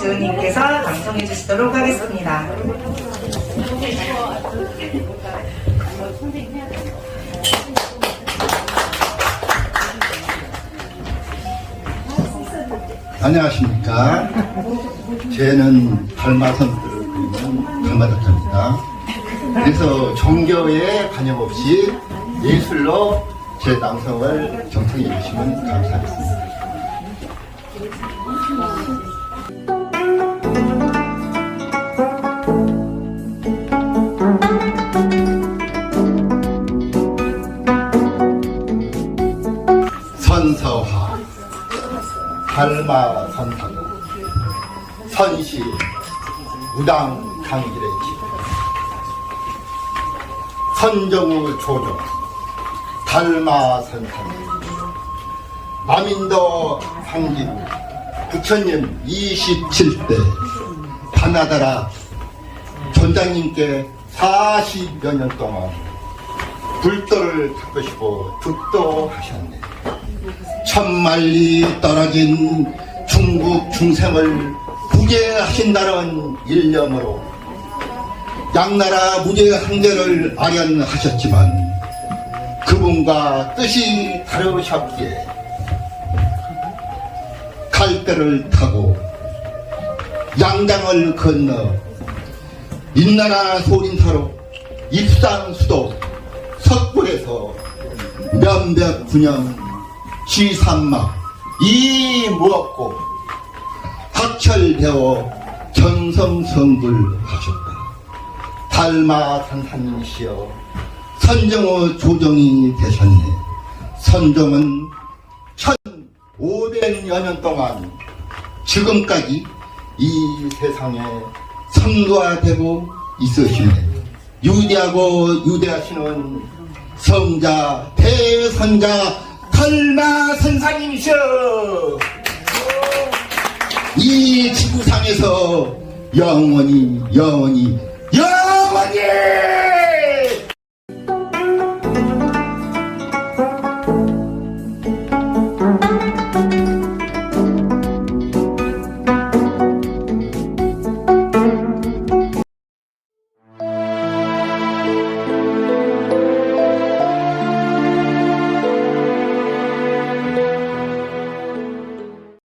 주은님께서 방송해 주시도록 하겠습니다. 안녕하십니까. 쟤는 달마선들을 그리는 달마작가입니다. 그래서 종교에 관여 없이 예술로 제 낭성을 정착해 주시면 감사하겠습니다. 선서화 달마 선사고 선시 우당 강길의 집. 선정우 조조 달마 선사고 마민도 상진 부처님 27대 바나다라 전장님께 40여 년 동안 불도를 닦으시고 득도하셨네. 천만리 떨어진 중국 중생을 구제하신다는 일념으로 양나라 무죄 항제를 아련하셨지만 그분과 뜻이 다르셨기에 갈대를 타고 양장을 건너 인나라 소린사로 입산 수도 석굴에서 면벽 분영 시산막 이 무엇고 학철되어 견성성불 하셨다. 달마 산산이시여 선정호 조정이 되셨네. 선정은 1500여 년 동안 지금까지 이 세상에 선거화되고 있으시네. 유대하고 유대하시는 성자 대선자 달마 선사님이셔. 이 지구상에서 영원히 영원히